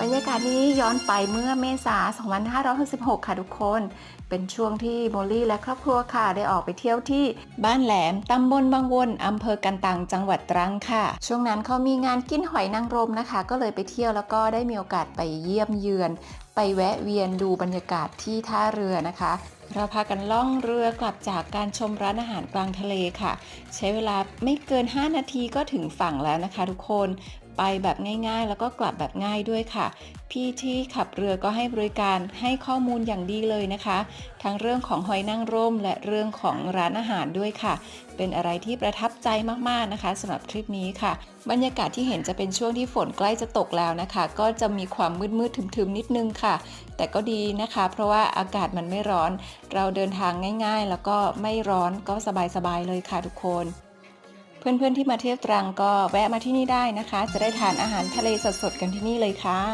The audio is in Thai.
บรรยากาศนี้ย้อนไปเมื่อเมษา 2566 ค่ะทุกคน เป็นช่วงที่โมลี่และครอบครัวค่ะได้ออกไปเที่ยวที่บ้านแหลมตำบลบางวนอำเภอกันตังจังหวัดตรังค่ะ ช่วงนั้นเขามีงานกินหอยนางรมนะคะ ก็เลยไปเที่ยวแล้วก็ได้มีโอกาสไปเยี่ยมเยือน ไปแวะเวียนดูบรรยากาศที่ท่าเรือนะคะ เราพากันล่องเรือกลับจากการชมร้านอาหารกลางทะเลค่ะ ใช้เวลาไม่เกิน 5 นาทีก็ถึงฝั่งแล้วนะคะ ทุกคนไปแบบง่ายๆ แล้วก็กลับแบบง่ายด้วยค่ะ พี่ที่ขับเรือก็ให้บริการให้ข้อมูลอย่างดีเลยนะคะ ทั้งเรื่องของหอยนางรม และเรื่องของร้านอาหารด้วยค่ะ เป็นอะไรที่ประทับใจมากๆนะคะสำหรับทริปนี้ค่ะ บรรยากาศที่เห็นจะเป็นช่วงที่ฝนใกล้จะตกแล้วนะคะ ก็จะมีความมืดๆทึมๆนิดนึงค่ะ แต่ก็ดีนะคะ เพราะว่าอากาศมันไม่ร้อน เราเดินทางง่าย ๆ แล้วก็ไม่ร้อนก็สบายๆเลยค่ะทุกคนเพื่อนๆที่มาเที่ยวตรังก็แวะมาที่นี่ได้นะคะ จะได้ทานอาหารทะเลสดๆกันที่นี่เลยค่ะ